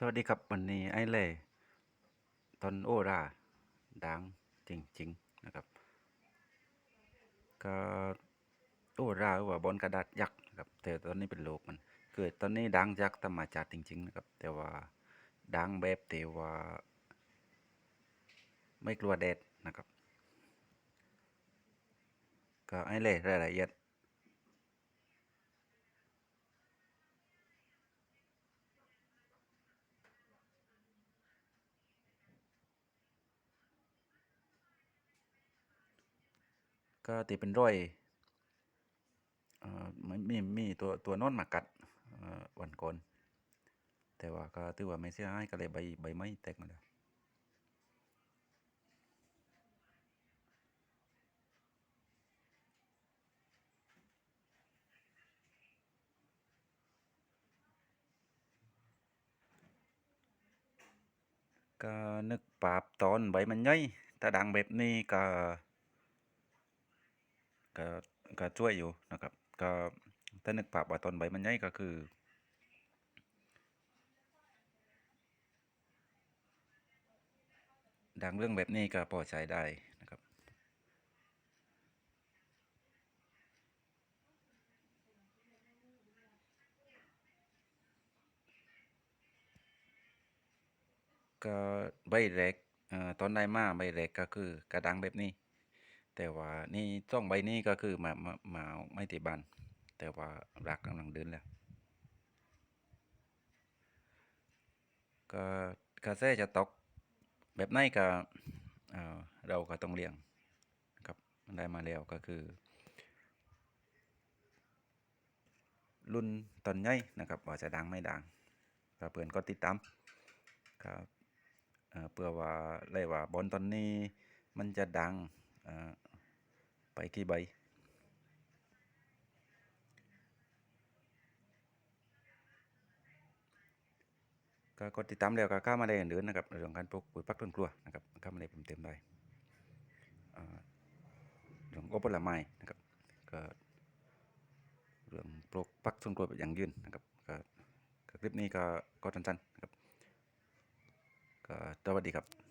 สวัสดีครับวันนี้ไอ้เล่ตอนโอราดังจริงๆนะครับก็โอราว่าบอลกระดาษยักษ์นะครับแต่ตอนนี้เป็นโลกมันคือตอนนี้ดังจากธรรมชาติจริงๆนะครับแต่ว่าดังแบบแต่ว่า ไม่กลัวแดดนะครับ ก็ไอ้เล่รายละเอียด ก็ตีเป็นร้อยเอ่อมันมีมีตัวตัวนอนมากัดเอ่อวันก่อน แต่ว่าก็ถือว่าไม่เสียหายก็เลยใบใบไม้แตกมาแล้วก็นึกปราบตอนใบมันย่อยถ้าดังแบบนี้ก็ ก็ก็ช่วยอยู่นะครับ ก็ถ้านึกภาพว่าตอนใบมันใหญ่ก็คือดังเรื่องแบบนี้ก็พอใช้ได้นะครับก็ใบแรกเอ่อตอนได้มาใบแรกก็คือกระดังแบบนี้ แต่ว่านี่ต้องใบนี้ก็คือมามามาไม่ติบานแต่ว่ารักกำลังเดินแล้วก็กระแสจะตกแบบไหนก็เออเราก็ต้องเลี้ยงครับมันได้มาแล้วก็คือรุ่นตอนใหญ่นะครับว่าจะดังไม่ดังก็เพื่อนก็ติดตามครับเออเพื่อว่าเลยว่าบอลตอนนี้มันจะดังเออ ไปกี่ใบ ก็กดติดตามแล้วก็เข้ามาได้อื่นนะครับในเรื่องการปลูกปุ๋ยปักต้นกลัวนะครับเข้ามาได้เต็มๆได้เรื่องอบผลไม้นะครับก็เรื่องปลูกปักต้นกล้วแบบยั่งยืนนะครับก็คลิปนี้ก็ก็สั้นๆนะครับก็สวัสดีครับ